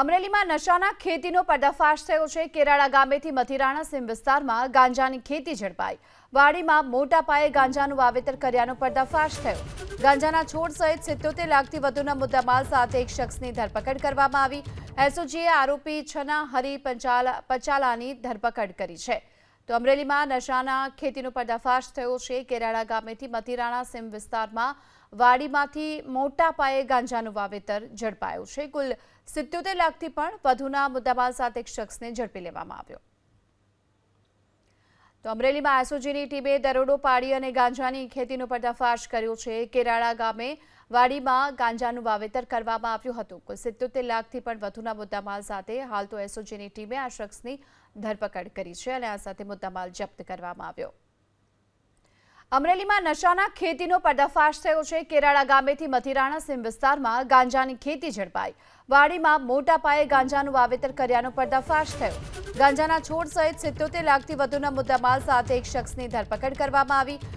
અમરેલીમાં નશાના ખેતીનો પર્દાફાશ થયો છે. કેરાળા ગામેથી મથિરાણા સીમ વિસ્તારમાં ગાંજાની ખેતી ઝડપાઈ. વાડીમાં મોટા પાયે ગાંજાનું વાવેતર કર્યાનો પર્દાફાશ થયો. ગાંજાના છોડ સહિત સિત્તોતેર લાખથી વધુના મુદ્દામાલ સાથે એક શખ્સની ધરપકડ કરવામાં આવી. એસઓજીએ આરોપી છના હરિ પંચાલા પચાલાની ધરપકડ કરી છે. તો અમરેલીમાં નશાના ખેતીનો પર્દાફાશ થયો છે. કેરાળા ગામેથી મથિરાણા સીમ વિસ્તારમાં વાડીમાંથી મોટા પાયે ગાંજાનું વાવેતર ઝડપાયું છે. કુલ સિત્યોતેર લાખથી પણ વધુના મુદ્દામાલ સાથે એક શખ્સને ઝડપી લેવામાં આવ્યો. તો અમરેલીમાં આસોજીની ટીમે દરોડો પાડી અને ગાંજાની ખેતીનો પર્દાફાશ કર્યો છે. કેરાળા ગામે વાડીમાં ગાંજાનું વાવેતર કરવામાં આવ્યું હતું. કુલ સિત્યોતેર લાખથી પણ વધુના મુદ્દામાલ સાથે હાલ તો એસઓજીની ટીમે આ શખ્સની ધરપકડ કરી છે અને આ સાથે મુદ્દામાલ જપ્ત કરવામાં આવ્યો. અમરેલીમાં નશાના ખેતીનો પર્દાફાશ થયો છે. કેરાળા ગામેથી મથિરાણા સીમ વિસ્તારમાં ગાંજાની ખેતી ઝડપાઈ. વાડીમાં મોટા પાયે ગાંજાનું વાવેતર કર્યાનો પર્દાફાશ થયો. ગાંજાના છોડ સહિત સિત્તોતેર લાખથી વધુના મુદ્દામાલ સાથે એક શખ્સની ધરપકડ કરવામાં આવી.